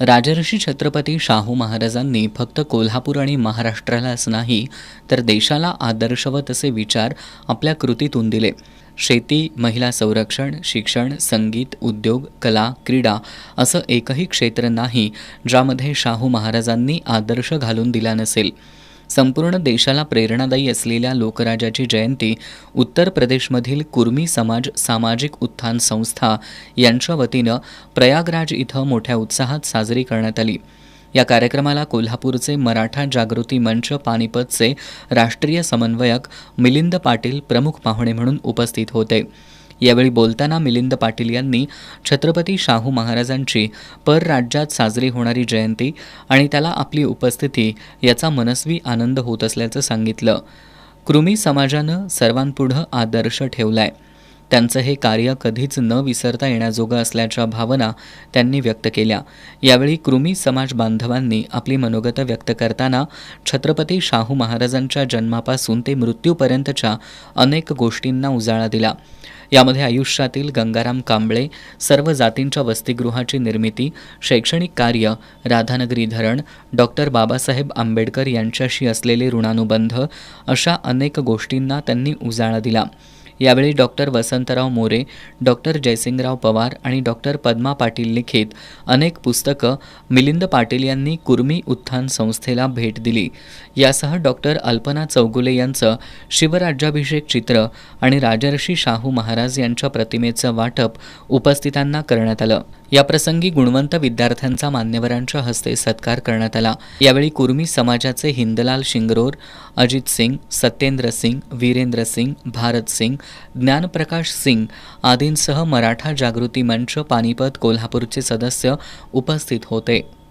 राजर्षी छत्रपती शाहू महाराजांनी फक्त कोल्हापूर आणि महाराष्ट्रालाच नाही तर देशाला आदर्शवत असे विचार आपल्या कृतीतून दिले. शेती महिला संरक्षण शिक्षण संगीत उद्योग कला क्रीडा असं एकही क्षेत्र नाही ज्यामध्ये शाहू महाराजांनी आदर्श घालून दिला नसेल. संपूर्ण देशाला प्रेरणादायी असलेल्या लोकराजाची जयंती उत्तर प्रदेशमधील कुर्मी समाज सामाजिक उत्थान संस्था यांच्या वतीनं प्रयागराज इथं मोठ्या उत्साहात साजरी करण्यात आली. या कार्यक्रमाला कोल्हापूरचे मराठा जागृती मंच पानिपतचे राष्ट्रीय समन्वयक मिलिंद पाटील प्रमुख पाहुणे म्हणून उपस्थित होते. यावेळी बोलताना मिलिंद पाटील यांनी छत्रपती शाहू महाराजांची परराज्यात साजरी होणारी जयंती आणि त्याला आपली उपस्थिती याचा मनस्वी आनंद होत असल्याचं सांगितलं. कृमी समाजानं सर्वांपुढं आदर्श ठेवलाय. त्यांचं हे कार्य कधीच न विसरता येण्याजोगं असल्याच्या भावना त्यांनी व्यक्त केल्या. यावेळी कृमी समाज बांधवांनी आपली मनोगत व्यक्त करताना छत्रपती शाहू महाराजांच्या जन्मापासून ते मृत्यूपर्यंतच्या अनेक गोष्टींना उजाळा दिला. यामध्ये आयुष्यातील गंगाराम कांबळे सर्व जातींच्या वसतिगृहाची निर्मिती शैक्षणिक कार्य राधानगरी धरण डॉक्टर बाबासाहेब आंबेडकर यांच्याशी असलेले ऋणानुबंध अशा अनेक गोष्टींना त्यांनी उजाळा दिला. यावेळी डॉक्टर वसंतराव मोरे डॉक्टर जयसिंगराव पवार आणि डॉक्टर पद्मा पाटील लिखित अनेक पुस्तकं मिलिंद पाटील यांनी कुर्मी उत्थान संस्थेला भेट दिली. यासह डॉक्टर अल्पना चौगुले यांचं शिवराज्याभिषेक चित्र आणि राजर्षी शाहू महाराज यांच्या प्रतिमेचं वाटप उपस्थितांना करण्यात आलं. याप्रसंगी गुणवंत विद्यार्थ्यांचा मान्यवरांच्या हस्ते सत्कार करण्यात आला. यावेळी कुर्मी समाजाचे हिंदलाल शिंगरोर अजित सिंग सत्येंद्र सिंग वीरेंद्र सिंग भारत सिंग ज्ञानप्रकाश सिंग आदींसह मराठा जागृती मंच पानिपत कोल्हापूरचे सदस्य उपस्थित होते.